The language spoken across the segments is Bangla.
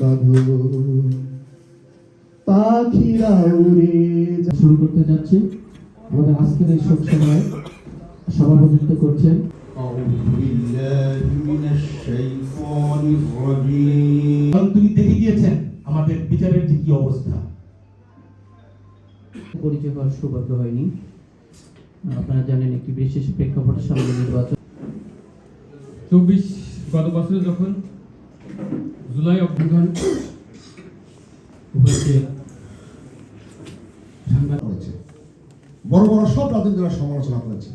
বাঁধো পাখিরা উড়ে শুরু করতে যাচ্ছি। আমাদের আজকের এই শোক সভায় সভাপতিত্ব করছেন তুমি দেখে গিয়েছেন আমাদের বিচারের যে কি অবস্থা। পরিচয় হওয়ার সৌভাগ্য হয়নি। আপনারা জানেন একটি বিশেষ প্রেক্ষাপটের সামনে নির্বাচন। চব্বিশ গত বছরে যখন জুলাই অভ্যুত্থান করেছে। বড় বড় সব রাজনৈতিক দলের সমালোচনা করেছে।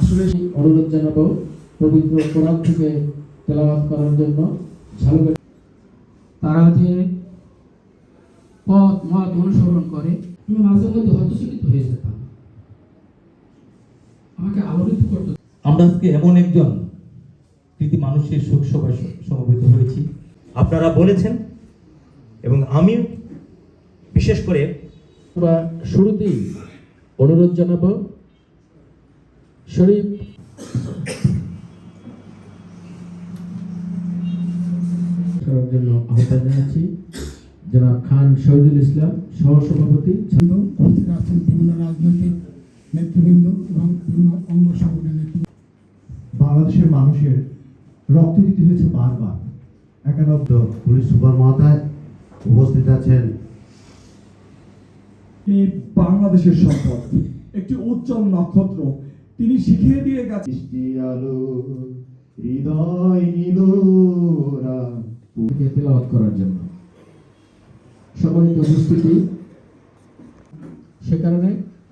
আসলে অনুরোধ জানাব পবিত্র কোরআন থেকে তেলাওয়াত করার জন্য ঝালুকে তারা যে পথ মত অনুসরণ করে। আমি মাঝে মধ্যে হতচকিত হয়ে যেতাম। আমাকে আলোড়িত করতো। আমরা আজকে এমন একজন কৃতি মানুষের শোক সভায় সমবেত হয়েছি। আপনারা বলেছেন এবং আমি বিশেষ করে আমরা শুরুতেই অনুরোধ জানাব শরীফ। করার জন্য আহ্বান জানাচ্ছি জনাব খান শহীদুল ইসলাম সহসভাপতি। উপস্থিত আছেন বিভিন্ন রাজনৈতিক নেতৃবৃন্দ এবং বিভিন্ন অঙ্গ সংগঠনের নেতৃবৃন্দ। বাংলাদেশের মানুষের রক্ত দিতে হয়েছে বারবার। একানব্বই পুলিশ সুপার মহোদয় উপস্থিত আছেন তিনি বাংলাদেশের সম্পদ একটি উজ্জ্বল নক্ষত্র। তিনি শিখিয়ে দিয়ে গেছেন। বৃষ্টি আলো হৃদয় তেলাওয়াত করার জন্য। সম্মানিত উপস্থিতি সে কারণে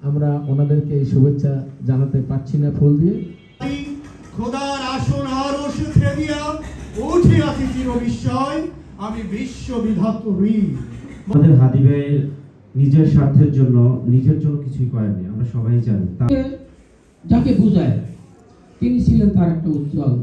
আমরা ওনাদেরকে এই শুভেচ্ছা জানাতে পারছি না ফুল দিয়ে। আরও উঠিয়া উঠিয়াছি চির বিস্ময় আমি বিশ্ববিধাত হই। আমাদের হাদি ভাইয়ের নিজের স্বার্থের জন্য নিজের জন্য কিছুই করেনি আমরা সবাই জানি। যাকে বুঝায় তিনি ছিলেন তার একটা উজ্জ্বল।